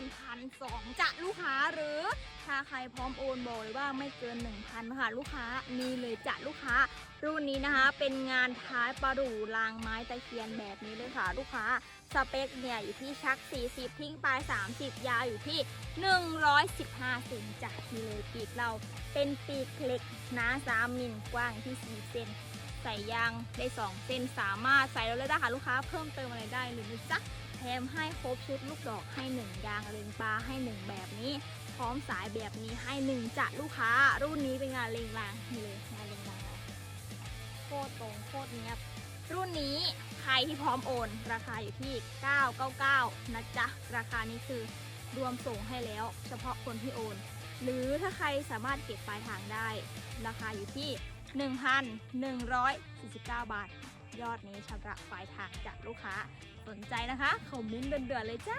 นพันสองจะลูกค้าหรือถ้าใครพร้อมโอนบอกเลยว่าไม่เกิน 1,000ค่ะลูกค้ามีเลยจะลูกค้า รุ่นนี้นะคะ เป็นงานท้ายปลาดูรางไม้ตะเคียนแบบนี้เลยค่ะลูกค้าสเปคเนี่ยอยู่ที่ชัก 40 ทิ้งปลาย 30 ยาวอยู่ที่ 115เซนจากทีเลยปีกเราเป็นปีกเล็กหนา3มิลกว้างที่ 4 เซน ใส่ยางได้ 2เซนสามารถใส่แล้วเลยได้ค่ะลูกค้าเพิ่มเติมอะไรได้หรือนะจ๊ะแถมให้ครบชุดลูกดอกให้ 1 ยางเริงปลาให้ 1 แบบนี้ พร้อมสายแบบนี้ให้ 1จัดลูกค้า รุ่นนี้เป็นงานเลงรางนี่เลยงานเลงรางโคตรตรงโคตรเนี้ยบรุ่นนี้ใครที่พร้อมโอน ราคาอยู่ที่ 999 นะจ๊ะ ราคานี้คือรวมส่งให้แล้ว เฉพาะคนที่โอน หรือถ้าใครสามารถเก็บปลายทางได้ ราคาอยู่ที่ 1,149 บาท ยอดนี้ชำระปลายทางจากลูกค้า สนใจนะคะคอมเมนต์เดือดๆเลยจ้า